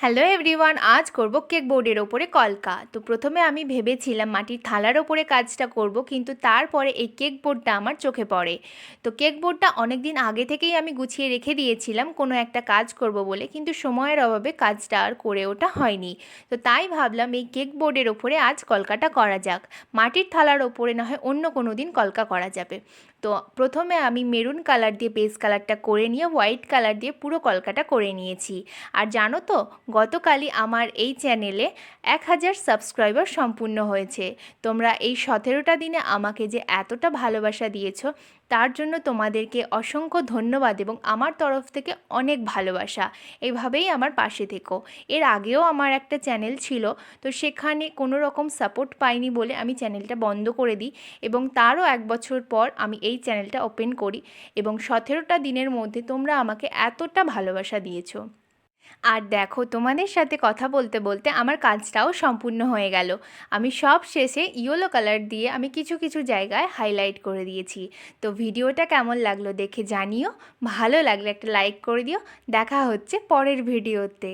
Hello everyone আজ করব cake বোর্ডের ওপরে কলকা। তো প্রথমে আমি ভেবেছিলাম মাটির থালার ওপরে কাজটা করব, কিন্তু তারপরে এই কেক বোর্ডটা আমার চোখে পড়ে। তো কেক বোর্ডটা অনেক দিন আগে থেকেই আমি গুছিয়ে রেখে দিয়েছিলাম, কোনো একটা কাজ করব বলে, কিন্তু সময়ের অভাবে কাজটা আর করে ওঠা হয়নি। তো তাই ভাবলাম এই কেক বোর্ডের ওপরে আজ কলকাটা করা যাক। মাটির থালার ওপরে না হয় অন্য কোনো দিন কলকা করা যাবে। তো প্রথমে আমি মেরুন কালার দিয়ে বেস কালারটা করে নিয়ে হোয়াইট কালার দিয়ে পুরো কলকাটা করে নিয়েছি। আর জানো তো, গতকালই আমার এই চ্যানেলে এক হাজার সাবস্ক্রাইবার সম্পূর্ণ হয়েছে। তোমরা এই সতেরোটা দিনে আমাকে যে এতটা ভালোবাসা দিয়েছ, তার জন্য তোমাদেরকে অসংখ্য ধন্যবাদ এবং আমার তরফ থেকে অনেক ভালোবাসা। এভাবেই আমার পাশে থেকো। এর আগেও আমার একটা চ্যানেল ছিল, তো সেখানে কোনো রকম সাপোর্ট পাইনি বলে আমি চ্যানেলটা বন্ধ করে দিই এবং তারও এক বছর পর আমি এই চ্যানেলটা ওপেন করি এবং সতেরোটা দিনের মধ্যে তোমরা আমাকে এতটা ভালোবাসা দিয়েছ। আর দেখো, তোমাদের সাথে কথা বলতে বলতে আমার কাজটাও সম্পূর্ণ হয়ে গেল। আমি সব শেষে ইয়েলো কালার দিয়ে আমি কিছু কিছু জায়গায় হাইলাইট করে দিয়েছি। তো ভিডিওটা কেমন লাগল দেখে জানিও, ভালো লাগলে একটা লাইক করে দিও। দেখা হচ্ছে পরের ভিডিওতে।